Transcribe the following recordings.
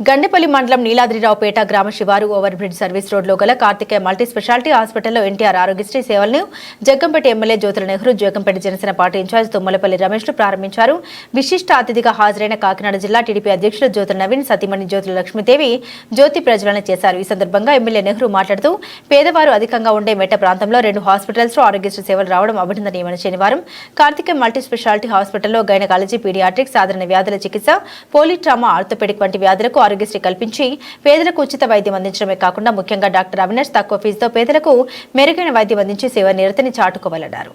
గండేపల్లి మండలం నీలాద్రిరావుపేట గ్రామ శివారు ఓవర్ బ్రిడ్జ్ సర్వీస్ రోడ్లో గల కార్తికేయ మల్టీ స్పెషాలిటీ హాస్పిటల్లో ఎన్టీఆర్ ఆరోగ్యశ్రీ సేవలను Jaggampeta MLA Jyothula Nehru Jaggampeta Janasena party in charge Thummalapalli రమేష్లు ప్రారంభించారు. విశిష్ట అతిథిగా హాజరైన కాకినాడ జిల్లా టీడీపీ అధ్యక్షులు జ్యోతుల నవీన్ సతీమణి జ్యోతుల లక్ష్మీదేవి జ్యోతి ప్రజ్వలన చేశారు. ఈ సందర్భంగా ఎమ్మెల్యే నెహ్రూ మాట్లాడుతూ పేదవారు అధికంగా ఉండే మెట్ట ప్రాంతంలో రెండు హాస్పిటల్స్లో ఆరోగ్యశ్రీ సేవలు రావడం అభినందనీయమని శనివారం కార్తికేయ మల్టీ స్పెషాలిటీ హాస్పిటల్లో గైనకాలజీ పీడియాట్రిక్స్ సాధారణ వ్యాధుల చికిత్స పోలిట్రామా ఆర్థోపెడిక్ వంటి వ్యాధులకు ఆరోగ్యశ్రీ కల్పించి పేదలకు ఉచిత వైద్యం అందించడమే కాకుండా ముఖ్యంగా డాక్టర్ అవినాష్ తక్కువ ఫీజుతో పేదలకు మెరుగైన వైద్యం అందించి సేవ నిరతని చాటుకోవాలన్నారు.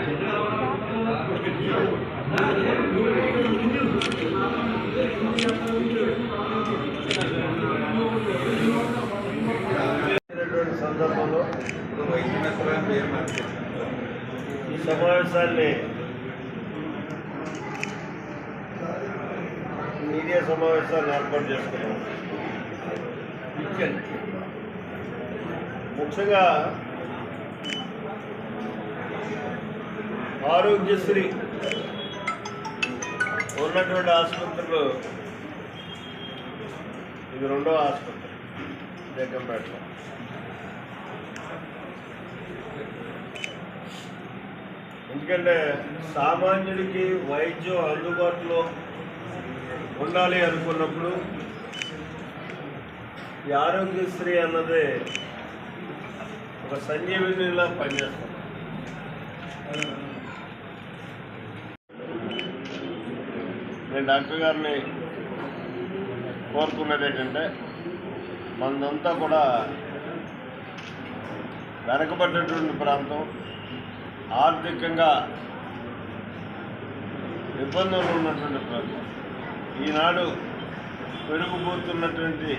ఈ సమావేశాన్ని మీడియా సమావేశాన్ని ఏర్పాటు చేసుకున్నాం. ముఖ్యంగా ఆరోగ్యశ్రీ ఉన్నటువంటి ఆసుపత్రులు ఇది రెండో ఆసుపత్రి జగ్గంపేటలో ఎందుకంటే సామాన్యుడికి వైద్యం అందుబాటులో ఉండాలి అనుకున్నప్పుడు ఈ ఆరోగ్యశ్రీ అన్నది ఒక సంజీవినిలా పనిచేస్తుంది. నేను డాక్టర్ గారిని కోరుకున్నది ఏంటంటే మనదంతా కూడా వెనకబడ్డటువంటి ప్రాంతం ఆర్థికంగా ఇబ్బందులు ఉన్నటువంటి ప్రాంతం ఈనాడు పెరుగుబోతున్నటువంటి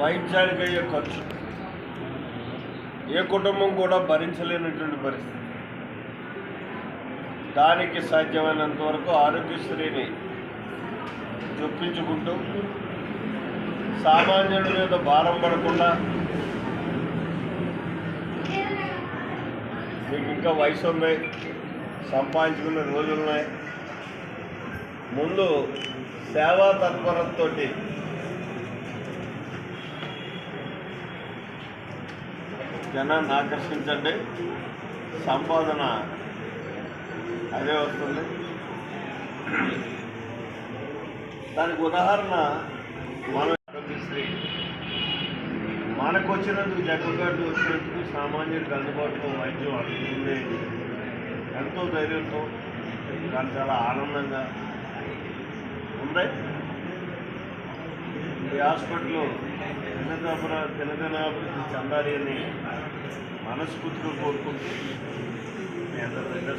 వైద్యానికి అయ్యే ఖర్చు. ఏ కుటుంబం కూడా భరించలేనటువంటి పరిస్థితి. దానికి సాధ్యమైనంత వరకు ఆరోగ్యశ్రీని చొప్పించుకుంటూ సామాన్యుడి మీద భారం పడకుండా మీకు ఇంకా వయసు ఉన్నాయి సంపాదించుకునే రోజులు ఉన్నాయి. ముందు సేవా తత్పరతతో జనాన్ని ఆకర్షించండి. సంపాదన అదే వస్తుంది. దానికి ఉదాహరణ మనం మనకు వచ్చినందుకు జగ్గగాడు వచ్చినందుకు సామాన్యుడికి అందుబాటులో వైద్యం అందుతుంది ఎంతో ధైర్యంతో కానీ చాలా ఆనందంగా ఉంది. ఈ హాస్పిటల్ దినదన దినదినాభివృద్ధి చెందాలి అని మనస్ఫూర్తిగా కోరుకుంటూ మీ అందరి దగ్గర